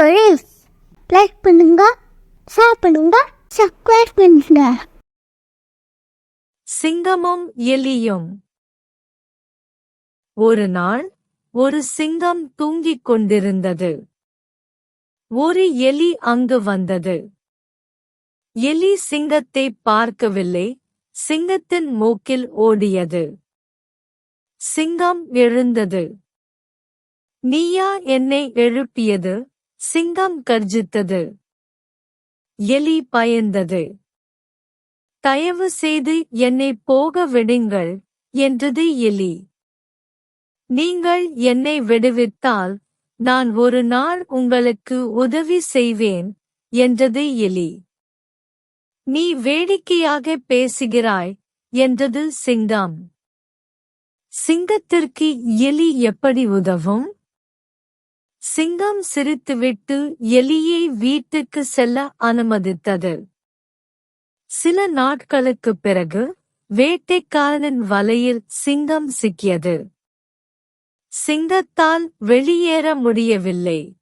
Stories like பண்ணுங்க share பண்ணுங்க subscribe பண்ணுங்க. சிங்கமும் எலியும். ஒரு நாள் ஒரு சிங்கம் தூங்கிக் கொண்டிருந்தது. ஒரு எலி அங்கு வந்தது. எலி சிங்கத்தை பார்க்கவில்லை சிங்கத்தின் மூக்கில் ஓடியது. சிங்கம் எழுந்தது. நீயா என்னை எழுப்பியது? சிங்கம் கர்ஜித்தது. எலி பயந்தது. தயவு செய்து என்னை போக விடுங்கள் என்றது எலி. நீங்கள் என்னை விடுவித்தால் நான் ஒரு நாள் உங்களுக்கு உதவி செய்வேன் என்றது எலி. நீ வேடிக்கையாக பேசுகிறாய் என்றது சிங்கம். சிங்கத்திற்கு எலி எப்படி உதவும்? சிங்கம் சிரித்துவிட்டு எலியை வீட்டுக்கு செல்ல அனுமதித்தது. சில நாட்களுக்குப் பிறகு வேட்டைக்காரனின் வலையில் சிங்கம் சிக்கியது. சிங்கத்தால் வெளியேற முடியவில்லை.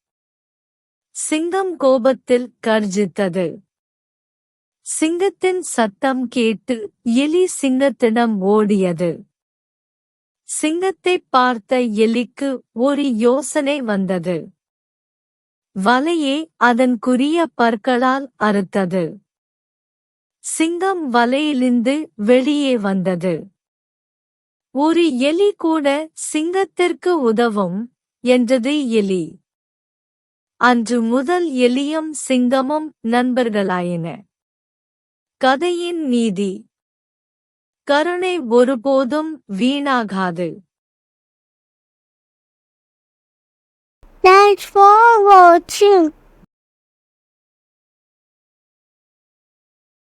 சிங்கம் கோபத்தில் கர்ஜித்தது. சிங்கத்தின் சத்தம் கேட்டு எலி சிங்கத்திடம் ஓடியது. சிங்கத்தை பார்த்த எலிக்கு ஒரு யோசனை வந்தது. வலையே அதன் குறிய பற்களால் அறுத்தது. சிங்கம் வலையிலிருந்து வெளியே வந்தது. ஒரு எலி கூட சிங்கத்திற்கு உதவும் என்றது எலி. அன்று முதல் எலியும் சிங்கமும் நண்பர்களாயின. கதையின் நீதி. கருணை ஒருபோதும் வீணாகாது Thanks for watching.